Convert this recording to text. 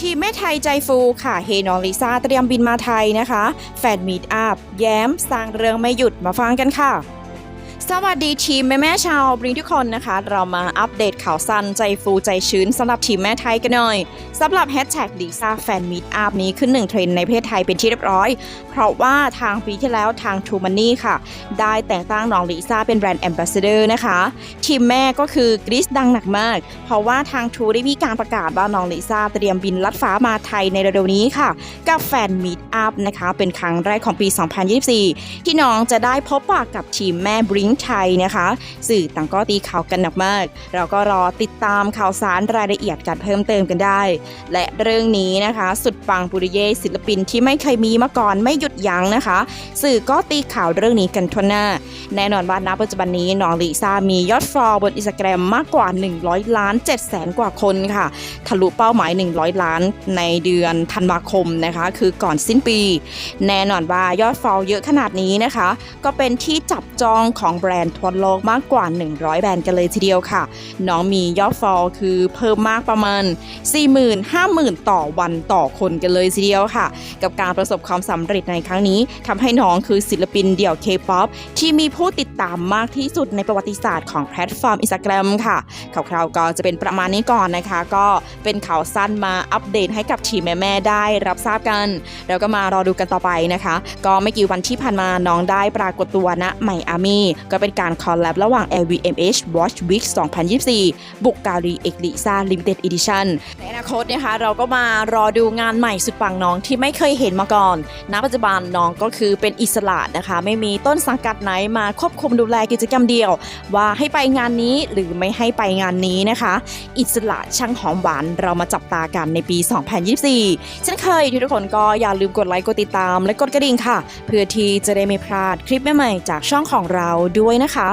ทีมแม่ไทยใจฟูค่ะเฮนองลิซาเตรียมบินมาไทยนะคะ แฟนมีดอัพแย้มสร้างเรื่องไม่หยุดมาฟังกันค่ะ สวัสดีทีมแม่แม่ชาวบริงทุกคนนะคะ เรามาอัปเดตข่าวสั้นใจฟูใจชื้นสำหรับทีมแม่ไทยกันหน่อยสำหรับแฮชแท็กลิซ่าแฟนมีดอัพนี้ขึ้นหนึ่งเทรนด์ในประเทศไทยเป็นที่เรียบร้อย เพราะว่าทางปีที่แล้วทาง True Money ค่ะ ได้แต่งตั้งน้องลิซ่าเป็นแบรนด์แอมบ s สเดอร์นะคะ ทีมแม่ก็คือกริสดังหนักมาก เพราะว่าทาง True ได้มีการประกาศว่าน้องลิซ่าเตรียมบินลัดฟ้ามาไทยในเร็วๆนี้ค่ะ กับแฟนมีดอัพนะคะเป็นครั้งแรกของปี 2024 ที่น้องจะได้พบปะกับทีมแม่บริงไทยนะคะ สื่อต่างก็ตีข่าวกันหนักมาก เราก็รอติดตามข่าวสารรายละเอียดกันเพิ่มเติมกันได้ และเรื่องนี้นะคะ สุดปังปุริเยศิลปินที่ไม่เคยมีมาก่อนไม่หยุดยั้งนะคะ สื่อก็ตีข่าวเรื่องนี้กันทั่วหน้า แน่นอนว่าณปัจจุบันนี้น้องลิซ่ามียอดฟอลบนอินสตาแกรมมากกว่า 100 ล้าน7แสนกว่าคนค่ะ ทะลุเป้าหมาย 100 ล้านในเดือนธันวาคมนะคะ คือก่อนสิ้นปี แน่นอนว่ายอดฟอลเยอะขนาดนี้นะคะ ก็เป็นที่จับจองของรนด์ทั่วโลกมากกว่า 100 แบรนด์กันเลยทีเดียวค่ะ น้องมียอดฟอลคือเพิ่มมากประมาณ 40,000 50,000 ต่อวันต่อคนกันเลยทีเดียวค่ะ กับการประสบความสำเร็จในครั้งนี้ทำให้น้องคือศิลปินเดี่ยว K-POP ที่มีผู้ติดตามมากที่สุดในประวัติศาสตร์ของแพลตฟอร์ม Instagram ค่ะคร่าวๆก็จะเป็นประมาณนี้ก่อนนะคะ ก็เป็นข่าวสั้นมาอัปเดตให้กับทีมแม่ๆได้รับทราบกัน แล้วก็มารอดูกันต่อไปนะคะ ก็ไม่กี่วันที่ผ่านมาน้องได้ปรากฏตัวณไมอามี่ก็เป็นการคอลแลบระหว่าง LVMH Watch Week 2024 บุกกาลีเอกลิซ่า Limited Edition ในอนาคตนะคะเราก็มารอดูงานใหม่สุดปังน้องที่ไม่เคยเห็นมาก่อน ณ ปัจจุบันน้องก็คือเป็นอิสระนะคะ ไม่มีต้นสังกัดไหนมาควบคุมดูแลกิจกรรมเดียว ว่าให้ไปงานนี้หรือไม่ให้ไปงานนี้นะคะ อิสระช่างหอมหวานเรามาจับตากันในปี 2024 เช่นเคยทุกคนก็อย่าลืมกดไลค์กดติดตาม และกดกระดิ่งค่ะ เพื่อที่จะได้ไม่พลาดคลิปใหม่ๆจากช่องของเราด้วด้วยนะคะ